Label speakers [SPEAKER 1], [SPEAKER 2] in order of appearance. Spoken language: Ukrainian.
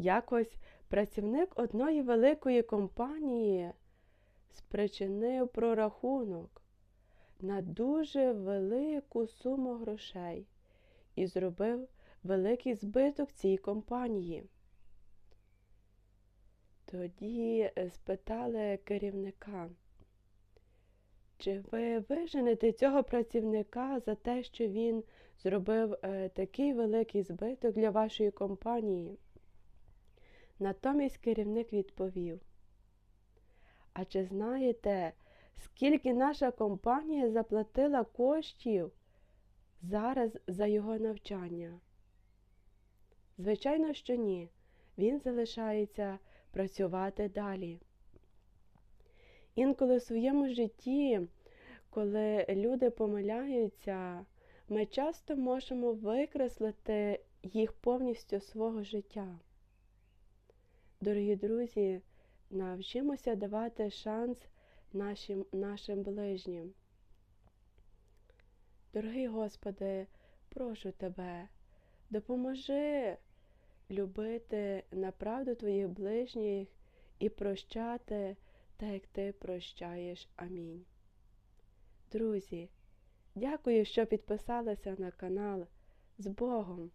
[SPEAKER 1] Якось працівник одної великої компанії спричинив прорахунок на дуже велику суму грошей і зробив великий збиток цій компанії. Тоді е, спитали керівника, чи ви виженете цього працівника за те, що він зробив е, такий великий збиток для вашої компанії? Натомість керівник відповів: А чи знаєте, скільки наша компанія заплатила коштів зараз за його навчання? Звичайно, що ні. Він залишається працювати далі. Інколи в своєму житті, коли люди помиляються, ми часто можемо викреслити їх повністю свого життя. Дорогі друзі, навчимося давати шанс нашим, нашим ближнім. Дорогий Господи, прошу Тебе, допоможи любити направду Твоїх ближніх і прощати так, як Ти прощаєш. Амінь. Друзі, дякую, що підписалися на канал з Богом!